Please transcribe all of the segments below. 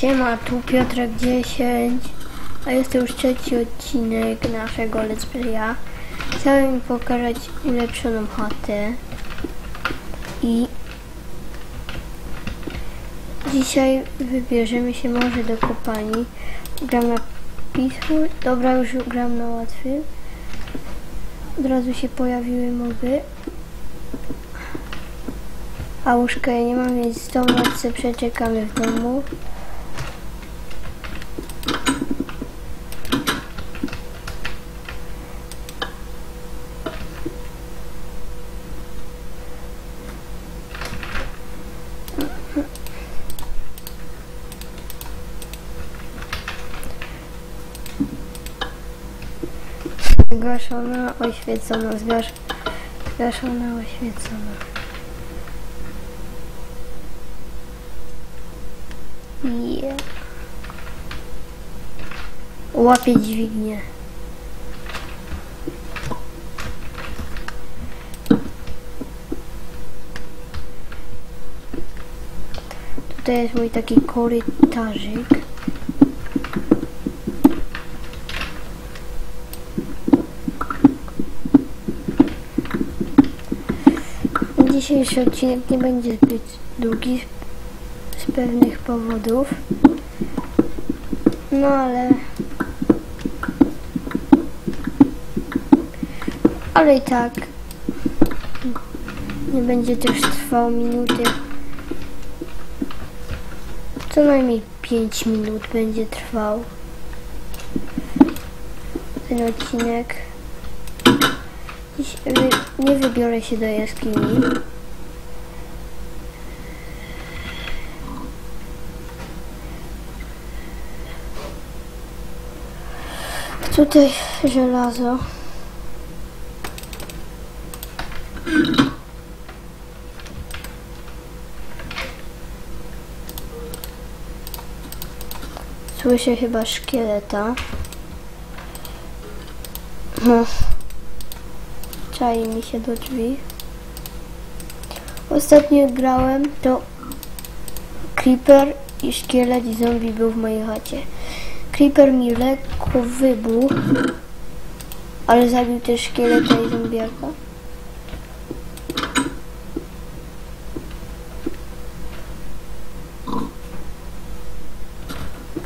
Siema, tu Piotrek 10, a jest to już trzeci odcinek naszego Let's Playa. Chciałem pokazać ulepszoną chatę i dzisiaj wybierzemy się może do kopalni. Gram na Peaceful, dobra już gram na łatwy. Od razu się pojawiły moby. A łóżka ja nie mam, więc tą noc sobie przeczekamy w domu. Zgaszona, oświecona, zgasz, zgaszona, oświecona. Yeah. Łapie dźwignię. Tutaj jest mój taki korytarzyk. Dzisiejszy odcinek nie będzie zbyt długi z pewnych powodów. No ale. Ale i tak. Nie będzie też trwał minuty. Co najmniej 5 minut będzie trwał ten odcinek. Dziś nie wybiorę się do jaskini. Tutaj żelazo. Słyszę chyba szkieleta. No. Czai mi się do drzwi. Ostatnio grałem to Creeper i szkielet i zombie był w mojej chacie. Creeper mi lekko wybuchł, ale zabił też szkieleta i zombiaka.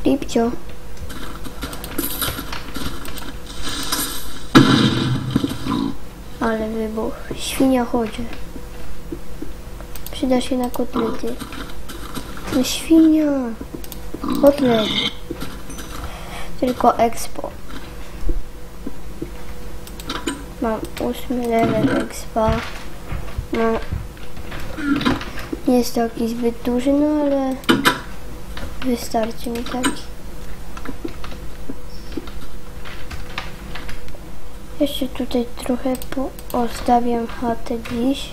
Lipcio. Ale wybuch. Świnia chodzi. Przyda się na kotlety. No świnia. Kotlet. Tylko expo. Mam ósmy level expa. No. Nie jest to jakiś zbyt duży, no ale wystarczy mi taki. Jeszcze tutaj trochę postawiam chatę dziś.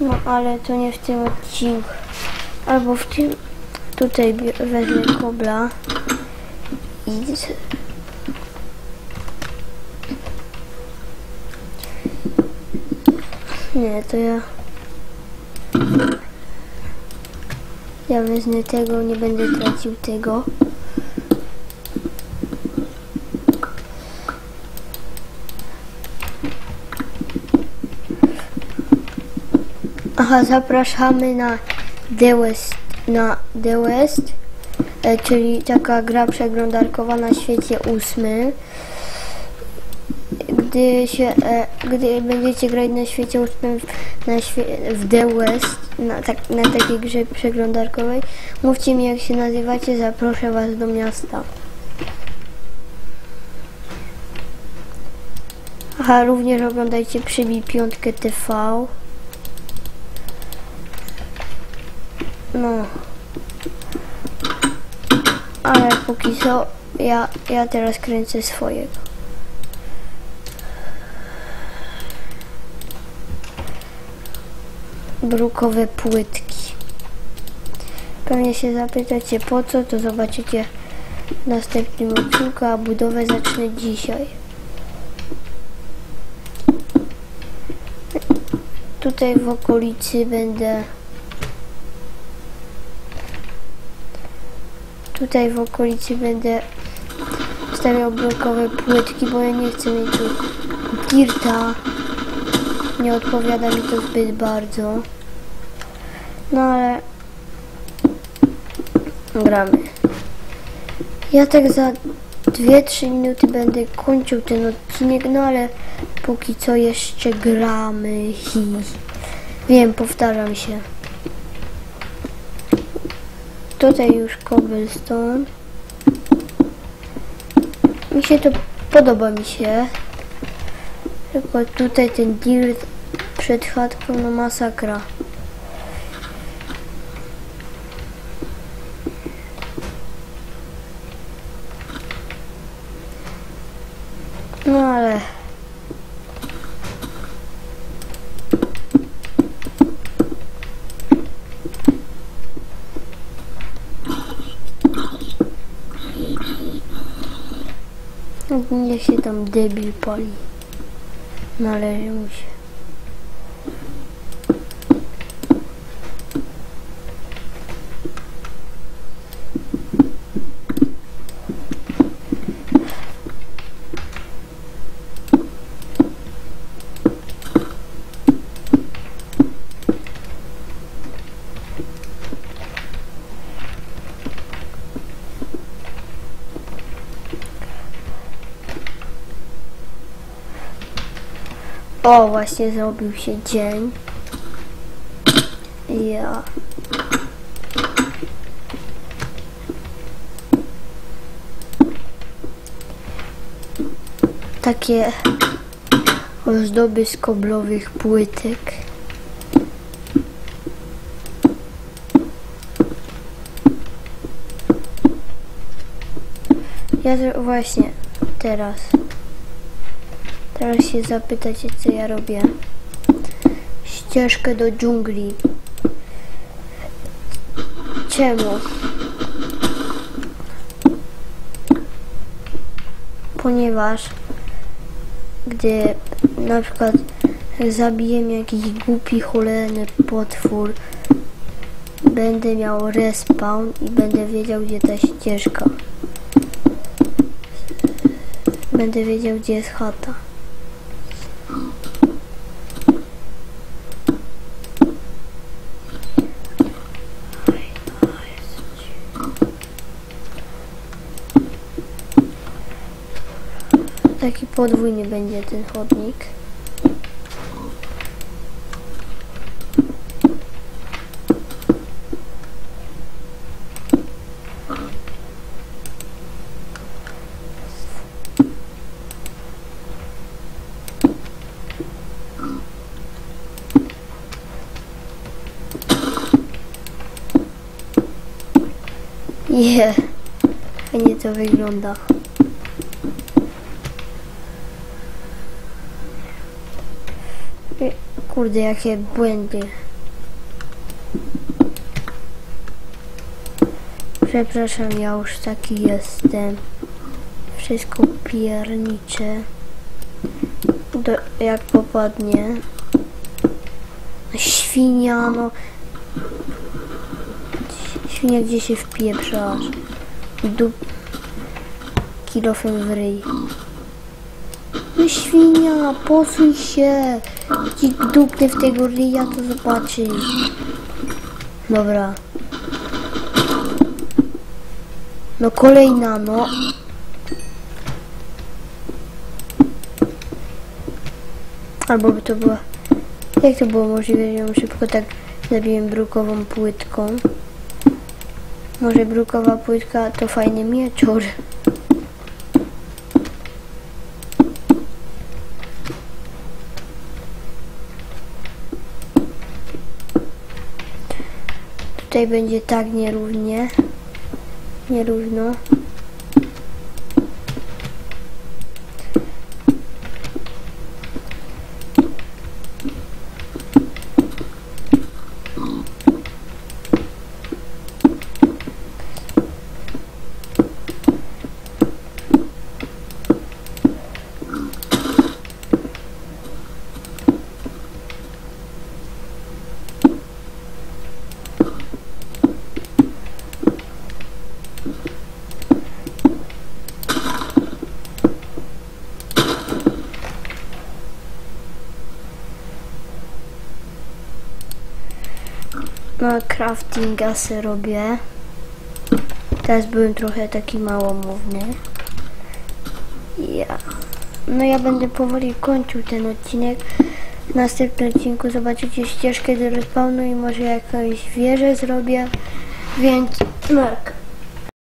No ale to nie w tym odcinku. Albo w tym tutaj wezmę kobla Nie, to ja ja wezmę tego, nie będę tracił tego. Aha, zapraszamy na The West, na The West, czyli taka gra przeglądarkowa na świecie ósmym. Gdy się, e, gdy będziecie grać na świecie ósmym na świe, w The West, na, tak, na takiej grze przeglądarkowej, mówcie mi jak się nazywacie, zaproszę was do miasta. Aha, również oglądajcie Przybij Piątkę TV. No. Ale póki co ja, ja teraz kręcę swojego. Brukowe płytki. Pewnie się zapytacie po co, to zobaczycie w następnym odcinku, a budowę zacznę dzisiaj. Tutaj w okolicy będę tutaj w okolicy będę stawiał blokowe płytki, bo ja nie chcę mieć tu dirta. Nie odpowiada mi to zbyt bardzo. No ale gramy. Ja tak za 2-3 minuty będę kończył ten odcinek, no ale póki co jeszcze gramy i wiem, powtarzam się. Tutaj już cobblestone. Mi się to podoba mi się. Tylko tutaj ten dirt przed chatką, no masakra. No ale... Niech się tam debil pali. Należy mu się. O, właśnie zrobił się dzień. Ja. Takie ozdoby z koblowych płytek. Ja właśnie teraz. Teraz się zapytacie, co ja robię. Ścieżkę do dżungli. Czemu? Ponieważ gdy na przykład zabiję jakiś głupi, cholerny potwór, będę miał respawn i będę wiedział, gdzie ta ścieżka. Będę wiedział, gdzie jest chata. Taki podwójny będzie ten chodnik. Je, fajnie to wygląda. Kurde, jakie błędy. Przepraszam, ja już taki jestem. Wszystko piernicze. Do, jak popadnie. Świnia, no. Świnia gdzie się wpieprza. Dup. Kilofem w ryj. No świnia, posuń się. Ci dupny w tego ryja, to zobaczysz. Dobra. No kolejna, no. Albo by to była... Jak to było możliwe, że ją szybko tak zabiłem brukową płytką? Może brukowa płytka to fajny mieczor. Tutaj będzie tak nierównie. Nierówno. No, craftinga se robię. Teraz byłem trochę taki małomówny. Ja. No ja będę powoli kończył ten odcinek. W następnym odcinku zobaczycie ścieżkę do respawnu i może jakąś wieżę zrobię. Więc Mark,